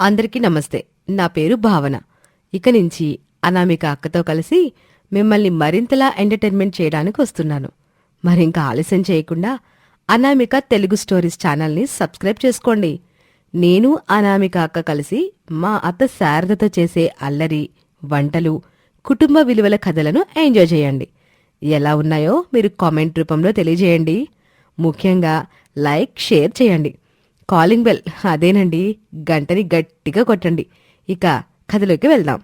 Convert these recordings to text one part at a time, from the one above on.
అందరికీ నమస్తే. నా పేరు భావన. ఇక నుంచి అనామిక అక్కతో కలిసి మిమ్మల్ని మరింతలా ఎంటర్టైన్మెంట్ చేయడానికి వస్తున్నాను. మరింకా ఆలస్యం చేయకుండా అనామిక తెలుగు స్టోరీస్ ఛానల్ని సబ్స్క్రైబ్ చేసుకోండి. నేను అనామిక అక్క కలిసి మా అత్త శారదతో చేసే అల్లరి వంటలు కుటుంబ విలువల కథలను ఎంజాయ్ చేయండి. ఎలా ఉన్నాయో మీరు కామెంట్ రూపంలో తెలియజేయండి. ముఖ్యంగా లైక్ షేర్ చేయండి. కాలింగ్ బెల్ అదేనండి. గంటని గట్టిగా కొట్టండి. ఇక కథలోకి వెళ్దాం.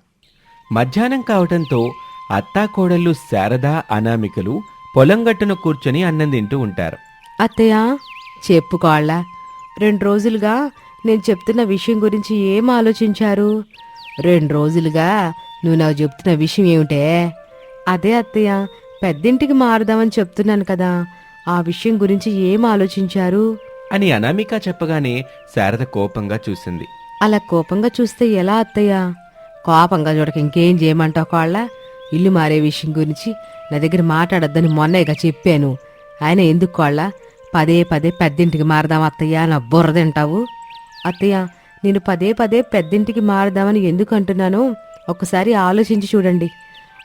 మధ్యాహ్నం కావటంతో అత్తాకోడళ్ళు శారద అనామికలు పొలం గట్టున కూర్చొని అన్నం తింటూ ఉంటారు. అత్తయ్య చెప్పుకోళ్ళ రెండు రోజులుగా నేను చెప్తున్న విషయం గురించి ఏం ఆలోచించారు? రెండు రోజులుగా నువ్వు నాకు చెప్తున్న విషయం ఏమిటే? అదే అత్తయ్య పెద్దింటికి మారుదామని చెప్తున్నాను కదా. ఆ విషయం గురించి ఏం ఆలోచించారు? అని అనామిక చెప్పగానే శారద కోపంగా చూసింది. అలా కోపంగా చూస్తే ఎలా అత్తయ్య? కోపంగా చూడక ఇంకేం చేయమంటావు కాళ్ళ? ఇల్లు మారే విషయం గురించి నా దగ్గర మాట్లాడొద్దని మొన్నయ్యగా చెప్పాను. ఆయన ఎందుకు కాళ్ళ? పదే పదే పెద్దింటికి మారదాం అత్తయ్య నా బుర్ర తింటావు. అత్తయ్య నేను పదే పదే పెద్దింటికి మారదామని ఎందుకు అంటున్నాను? ఒక్కసారి ఆలోచించి చూడండి.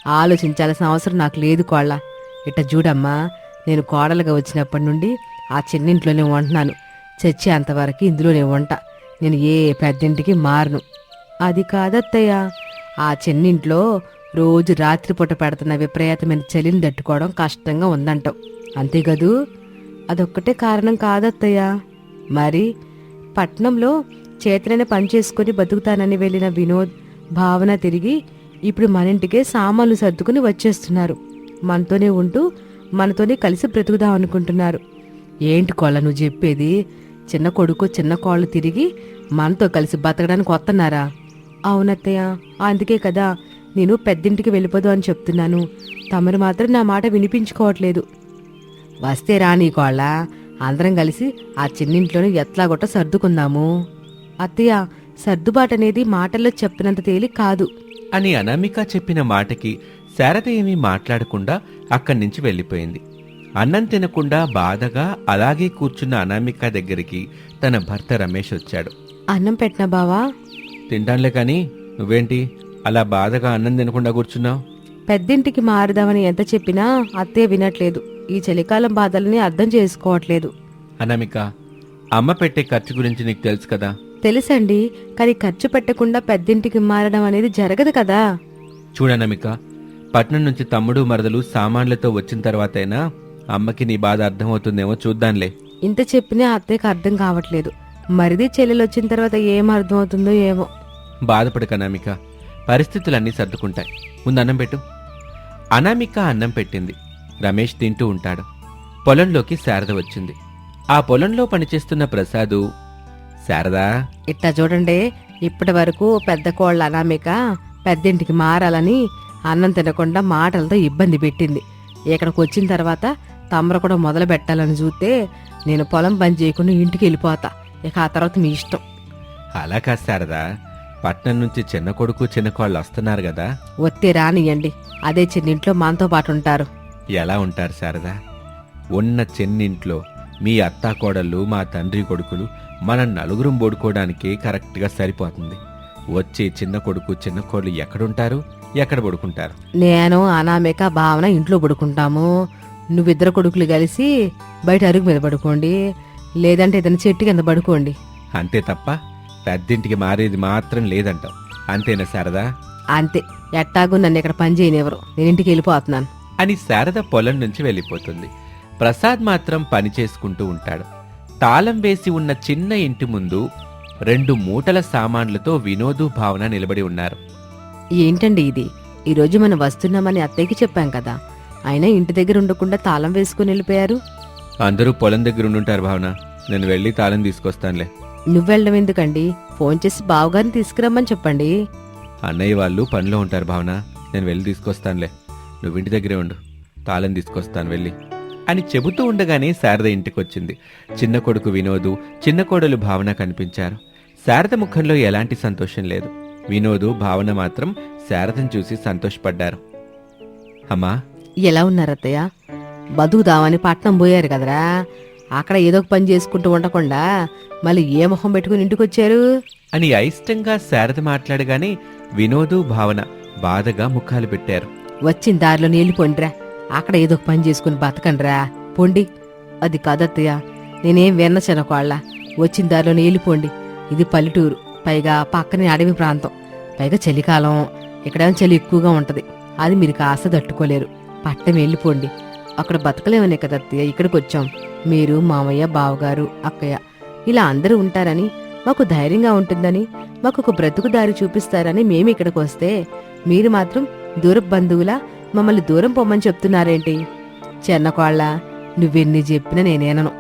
ఆలోచించాల్సిన అవసరం నాకు లేదు కోళ్ళ. ఇట్ట చూడమ్మా నేను కోడలుగా వచ్చినప్పటి నుండి ఆ చిన్నింట్లోనే ఉంటున్నాను. చచ్చే అంతవరకు ఇందులోనే వంట నేను ఏ పెద్దింటికి మారను. అది కాదత్తయ్య. ఆ చిన్నింట్లో రోజు రాత్రిపూట పెడుతున్న విపరీతమైన చలిని తట్టుకోవడం కష్టంగా ఉందంటావు. అంతే కదూ? అదొక్కటే కారణం కాదత్తయ్య. మరి పట్నంలో చేతనైన పనిచేసుకుని బతుకుతానని వెళ్ళిన వినోద్ భావన తిరిగి ఇప్పుడు మన ఇంటికే సామాన్లు సర్దుకుని వచ్చేస్తున్నారు. మనతోనే ఉంటూ మనతోనే కలిసి బ్రతుకుదాం అనుకుంటున్నారు. ఏంటి కోళ్ళ నువ్వు చెప్పేది? చిన్న కొడుకు చిన్న కోళ్ళు తిరిగి మనతో కలిసి బతకడానికి వస్తున్నారా అవునత్తయ్య అందుకే కదా. నేను పెద్దింటికి వెళ్ళిపోదు అని చెప్తున్నాను. తమరు మాత్రం నా మాట వినిపించుకోవట్లేదు. వస్తే రాని కోళ్ళ. అందరం కలిసి ఆ చిన్నింట్లోనే ఎట్లాగొట్ట సర్దుకుందాము. అత్తయ్య సర్దుబాటు అనేది మాటల్లో చెప్పినంత తేలిక కాదు. అని అనామిక చెప్పిన మాటకి శారద ఏమీ మాట్లాడకుండా అక్కడి నుంచి వెళ్ళిపోయింది. అన్నం తినకుండా బాధగా అలాగే కూర్చున్న అనామిక దగ్గరికి తన భర్త రమేష్ వచ్చాడు. అన్నం పెట్టిన బావా? తింటానులే కానీ నువ్వేంటి? అలా బాధగా అన్నం తినకుండా కూర్చున్నావు? పెద్దింటికి మారుదామని ఎంత చెప్పినా అత్తయ్య వినట్లేదు. ఈ చలికాలం బాధల్ని అర్థం చేసుకోవట్లేదు. అనామిక అమ్మ పెట్టే ఖర్చు గురించి నీకు తెలుసు కదా? తెలుసండి. కానీ ఖర్చు పెట్టకుండా పెద్దింటికి మారడం అనేది జరగదు కదా. చూడనమిక పట్నం నుంచి తమ్ముడు మరదలు సామాన్లతో వచ్చిన తర్వాతైనా అమ్మకి నీ బాధ అర్థమవుతుందేమో చూద్దాంలే. ఇంత చెప్పినా అత్తయ్యకి అర్థం కావట్లేదు. మరిది చెల్లెలు వచ్చిన తర్వాత ఏం అర్థమవుతుందో ఏమో. బాధపడక అనామిక. పరిస్థితులన్నీ సర్దుకుంటాయి. ముందు అన్నం పెట్టు. అనామిక అన్నం పెట్టింది. రమేష్ తింటూ ఉంటాడు. పొలంలోకి శారద వచ్చింది. ఆ పొలంలో పనిచేస్తున్న ప్రసాదు శారదా! ఇట్టా చూడండి. ఇప్పటి వరకు పెద్ద కోళ్ళ అనామిక పెద్దింటికి మారాలని అన్నం తినకుండా మాటలతో ఇబ్బంది పెట్టింది. ఇక్కడికి వచ్చిన తర్వాత తమరు కూడా మొదలు పెట్టాలని చూస్తే నేను పొలం పని చేయకుండా ఇంటికి వెళ్ళిపోతా. ఇక ఆ తర్వాత మీ ఇష్టం. అలా కాదు శారదా. పట్నం నుంచి చిన్న కొడుకు చిన్న కోళ్ళు వస్తున్నారు కదా. ఒత్తి రానియండి. అదే చిన్నింట్లో మనతో పాటు ఉంటారు. ఎలా ఉంటారు శారదా? ఉన్న చెన్నింట్లో మీ అత్తా కోడళ్ళు మా తండ్రి కొడుకులు మన నలుగురం పడుకోవడానికి కరెక్ట్గా సరిపోతుంది. వచ్చే చిన్న కొడుకు చిన్న కోళ్ళు ఎక్కడుంటారు? ఎక్కడ పడుకుంటారు? నేను అనామిక భావన ఇంట్లో పడుకుంటాము. నువ్విద్దరు కొడుకులు కలిసి బయట అరుగు మీద పడుకోండి. లేదంటే ఏదైనా చెట్టు కింద పడుకోండి. అంతే తప్ప పెద్దింటికి మారేది మాత్రం లేదంటావు. అంతేనా శారదా? అంతే. ఎట్టాగు నన్ను ఇక్కడ పని చేయనివ్వరు. నేను ఇంటికి వెళ్ళిపోతున్నాను. అని శారద పొలం నుంచి వెళ్ళిపోతుంది. ప్రసాద్ మాత్రం పని చేసుకుంటూ ఉంటాడు. తాళం వేసి ఉన్న చిన్న ఇంటి ముందు రెండు మూటల సామాన్లతో వినోదు భావన నిలబడి ఉన్నారు. ఏంటండి ఇది? ఈరోజు మనం వస్తున్నామని అత్తయ్యకి చెప్పాం కదా. అయినా ఇంటి దగ్గర ఉండకుండా తాళం వేసుకుని వెళ్ళిపోయారు. అందరూ పొలం దగ్గర ఉండుంటారు భావన. నేను వెళ్ళి తాళం తీసుకొస్తానులే. నువ్వెళ్ళడం ఎందుకండి? ఫోన్ చేసి బావగారిని తీసుకురమ్మని చెప్పండి. అన్నయ్య వాళ్ళు పనిలో ఉంటారు భావన. నేను వెళ్ళి తీసుకొస్తానులే. నువ్వు ఇంటి దగ్గరే ఉండు. తాళం తీసుకొస్తాను వెళ్ళి. అని చెబుతూ ఉండగానే శారద ఇంటికొచ్చింది. చిన్న కొడుకు వినోదు చిన్న కోడలు భావన కనిపించారు. శారద ముఖంలో ఎలాంటి సంతోషం లేదు. వినోదు భావన మాత్రం శారదను చూసి సంతోషపడ్డారు. అమ్మా ఎలా ఉన్నారు అత్తయ్య బతుకుదామని పట్నం పోయారు కదరా. అక్కడ ఏదో ఒక పని చేసుకుంటూ ఉండకుండా మళ్ళీ ఏ మొహం పెట్టుకుని ఇంటికి వచ్చారు అని అయిష్టంగా శారద మాట్లాడగానే వినోదు భావన బాధగా ముఖాలు పెట్టారు. వచ్చిన దారిలో నీళ్ళు పొండిరా. అక్కడ ఏదో ఒక పని చేసుకుని బతకండిరా. పొండి. అది కాదత్తయ్య. నేనేం విన్న చిన్నకోళ్ళ వచ్చిన దారిలో నీళ్ళు పొండి. ఇది పల్లెటూరు. పైగా పక్కనే అడవి ప్రాంతం. పైగా చలికాలం. ఇక్కడేమో చలి ఎక్కువగా ఉంటది. అది మీరు కాస్త తట్టుకోలేరు. పట్టం వెళ్ళిపోండి. అక్కడ బతకలేమనే కదా అత్తయ్య ఇక్కడికి వచ్చాం. మీరు మామయ్య బావగారు అక్కయ్య ఇలా అందరూ ఉంటారని మాకు ధైర్యంగా ఉంటుందని మాకు ఒక బ్రతుకు దారి చూపిస్తారని మేము ఇక్కడికి వస్తే మీరు మాత్రం దూర బంధువులా మమ్మల్ని దూరం పొమ్మని చెప్తున్నారేంటి? చెన్నకోళ్ళ నువ్వెన్ని చెప్పినా నేనేనను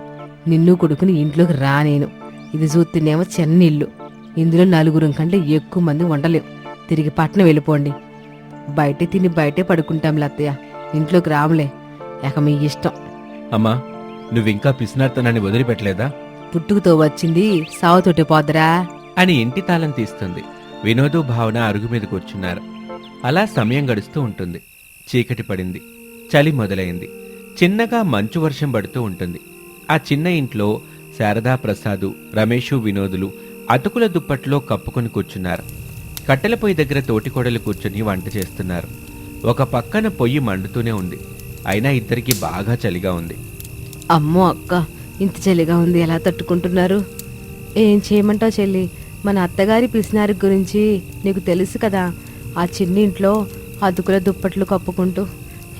నిన్ను కొడుకుని ఇంట్లోకి రానేను ఇది చూస్తేనేమో చిన్న ఇల్లు ఇందులో నలుగురం కంటే ఎక్కువ మంది ఉండలేం. తిరిగి పట్నం వెళ్ళిపోండి. బయట తిని బయటే పడుకుంటాం లత్తయ్య. ఇంట్లోకి రాములే ఇక మీ ఇష్టం. అమ్మా నువ్వింకా పిసినార్తనాన్ని వదిలిపెట్టలేదా? పుట్టుకతో వచ్చింది సావుతోటి పోదరా. అని ఇంటి తాళం తీస్తుంది. వినోదు భావన అరుగు మీద కూర్చున్నారు. అలా సమయం గడుస్తూ ఉంటుంది. చీకటి పడింది. చలి మొదలైంది. చిన్నగా మంచు వర్షం పడుతూ ఉంటుంది. ఆ చిన్న ఇంట్లో శారదా ప్రసాదు రమేషు వినోదులు అతుకుల దుప్పట్లో కప్పుకొని కూర్చున్నారు. కట్టెల పొయ్యి దగ్గర తోటికోడలు కూర్చుని వంట చేస్తున్నారు. ఒక పక్కన పొయ్యి మండుతూనే ఉంది. అయినా ఇద్దరికి బాగా చలిగా ఉంది. అమ్మో అక్క ఇంత చలిగా ఉంది ఎలా తట్టుకుంటున్నారు? ఏం చేయమంటావు చెల్లి? మన అత్తగారి పిసినారి గురించి నీకు తెలుసు కదా ఆ చిన్నింట్లో అతుకుల దుప్పట్లు కప్పుకుంటూ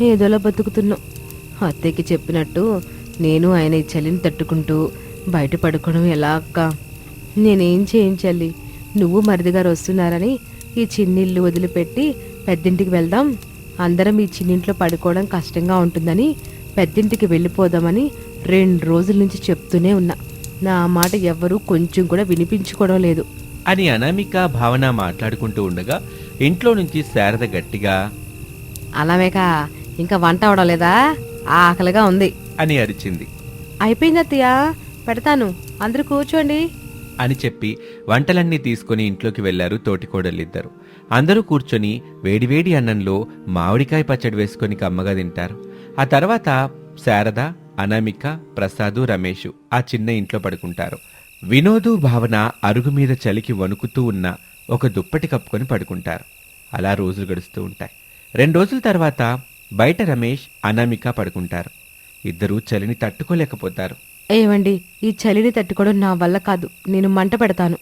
ఏదోలా బతుకుతున్నాం. అత్తయ్యకి చెప్పినట్టు నేను ఆయన ఈ చలిని తట్టుకుంటూ బయట పడుకోవడం ఎలా అక్క? నేనేం చేయించాలి నువ్వు మరిదిగారు వస్తున్నారని ఈ చిన్నిల్లు వదిలిపెట్టి పెద్దింటికి వెళ్దాం. అందరం ఈ చిన్నింట్లో పడుకోవడం కష్టంగా ఉంటుందని పెద్దింటికి వెళ్ళిపోదామని రెండు రోజుల నుంచి చెప్తూనే ఉన్నా. నా మాట ఎవ్వరూ కొంచెం కూడా వినిపించుకోవడం లేదు. అని అనామిక భావన మాట్లాడుకుంటూ ఉండగా ఇంట్లో నుంచి శారద గట్టిగా అలామేక ఇంకా వంట అవడం లేదా? ఆకలిగా ఉంది. అని అరిచింది. అయిపోయింది అత్తయ్య పెడతాను. అందరూ కూర్చోండి. అని చెప్పి వంటలన్నీ తీసుకుని ఇంట్లోకి వెళ్ళారు తోటికోడలిద్దరు అందరూ కూర్చొని వేడివేడి అన్నంలో మామిడికాయ పచ్చడి వేసుకొని కమ్మగా తింటారు. ఆ తర్వాత శారద అనామిక ప్రసాదు రమేషు ఆ చిన్న ఇంట్లో పడుకుంటారు. వినోదు భావన అరుగు మీద చలికి వణుకుతూ ఉన్న ఒక దుప్పటి కప్పుకొని పడుకుంటారు. అలా రోజులు గడుస్తూ ఉంటాయి. రెండు రోజుల తర్వాత బయట రమేష్ అనామిక పడుకుంటారు. ఇద్దరూ చలిని తట్టుకోలేకపోతారు. ఏమండి ఈ చలిని తట్టుకోవడం నా వల్ల కాదు. నేను మంట పెడతాను.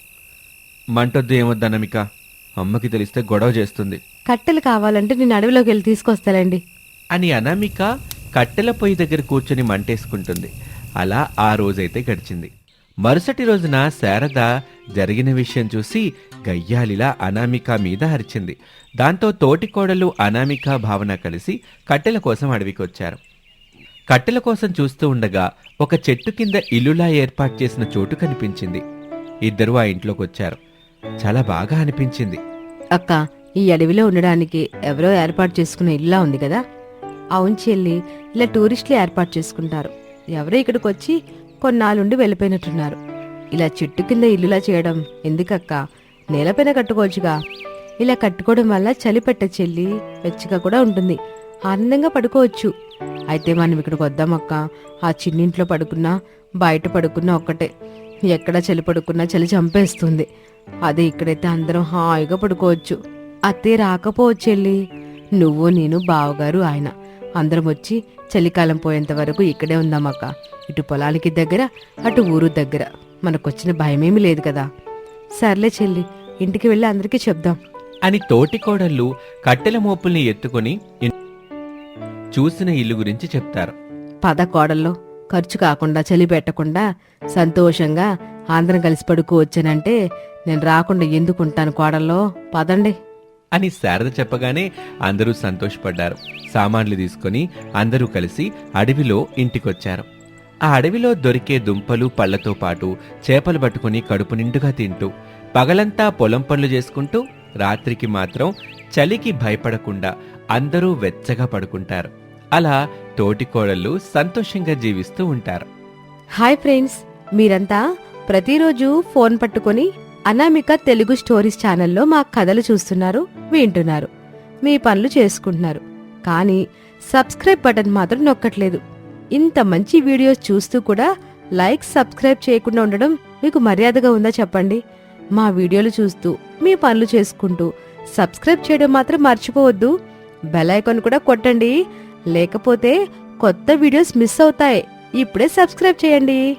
మంటొద్దు ఏమొద్దు అనామిక? అమ్మకి తెలిస్తే గొడవ చేస్తుంది. కట్టెలు కావాలంటే నేను అడవిలోకి వెళ్ళి తీసుకొస్తానండి అని అనామిక కట్టెల పొయ్యి దగ్గర కూర్చొని మంటేసుకుంటుంది. అలా ఆ రోజైతే గడిచింది. మరుసటి రోజున శారద జరిగిన విషయం చూసి గయ్యాలిలా అనామిక మీద అరిచింది. దాంతో తోటికోడలు అనామిక భావన కలిసి కట్టెల కోసం అడవికి వచ్చారు కట్టెల కోసం చూస్తూ ఉండగా ఒక చెట్టు కింద ఇల్లులా ఏర్పాటు చేసిన చోటు కనిపించింది. ఇద్దరూ ఆ ఇంట్లోకి వచ్చారు చాలా బాగా అనిపించింది. అక్క ఈ అడవిలో ఉండడానికి ఎవరో ఏర్పాటు చేసుకున్న ఇల్లా ఉంది కదా? అవును చెల్లి ఇలా టూరిస్టులు ఏర్పాటు చేసుకుంటారు. ఎవరో ఇక్కడికి వచ్చి కొన్నాళ్ళుండి వెళ్ళిపోయినట్టున్నారు. ఇలా చెట్టు కింద ఇల్లులా చేయడం ఎందుకక్క? నేలపైన కట్టుకోవచ్చుగా. ఇలా కట్టుకోవడం వల్ల చలి పెట్ట చెల్లి వెచ్చగా కూడా ఉంటుంది. ఆనందంగా పడుకోవచ్చు. అయితే మనం ఇక్కడికి వద్దామక్క ఆ చిన్నింట్లో పడుకున్నా బయట పడుకున్నా ఒక్కటే. ఎక్కడ చలి పడుకున్నా చలి చంపేస్తుంది. అదే ఇక్కడైతే అందరం హాయిగా పడుకోవచ్చు. అత్తే రాకపోవచ్చు చెల్లి. నువ్వు నేను బావగారు ఆయన. అందరం వచ్చి చలికాలం పోయేంత వరకు ఇక్కడే ఉందామక్క ఇటు పొలానికి దగ్గర అటు ఊరు దగ్గర. మనకొచ్చిన భయమేమీ లేదు కదా. సర్లే చెల్లి ఇంటికి వెళ్ళి అందరికీ చెప్దాం. అని తోటికోడళ్ళు కట్టెల మోపుల్ని ఎత్తుకొని చూసిన ఇల్లు గురించి చెప్తారు. పద కోడల్లో. ఖర్చు కాకుండా చలి పెట్టకుండా సంతోషంగా అందరం కలిసి పడుకోవచ్చానంటే నేను రాకుండా ఎందుకుంటాను కోడల్లో? పదండి. అని శారద చెప్పగానే అందరూ సంతోషపడ్డారు. సామాన్లు తీసుకొని అందరూ కలిసి అడవిలో ఇంటికొచ్చారు. ఆ అడవిలో దొరికే దుంపలు పళ్ళతో పాటు చేపలు పట్టుకుని కడుపు నిండుగా తింటూ పగలంతా పొలం పనులు చేసుకుంటూ రాత్రికి మాత్రం చలికి భయపడకుండా అందరూ వెచ్చగా పడుకుంటారు. అలా తోటికోడళ్ళు సంతోషంగా జీవిస్తూ ఉంటారు. హాయ్ ఫ్రెండ్స్ మీరంతా ప్రతిరోజు ఫోన్ పట్టుకొని అనామిక తెలుగు స్టోరీస్ ఛానల్లో మా కథలు చూస్తున్నారు వింటున్నారు మీ పనులు చేసుకుంటున్నారు. కానీ సబ్స్క్రైబ్ బటన్ మాత్రం నొక్కట్లేదు. ఇంత మంచి వీడియోస్ చూస్తూ కూడా లైక్ సబ్స్క్రైబ్ చేయకుండా ఉండడం మీకు మర్యాదగా ఉందా చెప్పండి? మా వీడియోలు చూస్తూ మీ పనులు చేసుకుంటూ సబ్స్క్రైబ్ చేయడం మాత్రం మర్చిపోవద్దు. బెల్ ఐకాన్ కూడా కొట్టండి. లేకపోతే కొత్త వీడియోస్ మిస్ అవుతాయి. ఇప్పుడే సబ్స్క్రైబ్ చేయండి.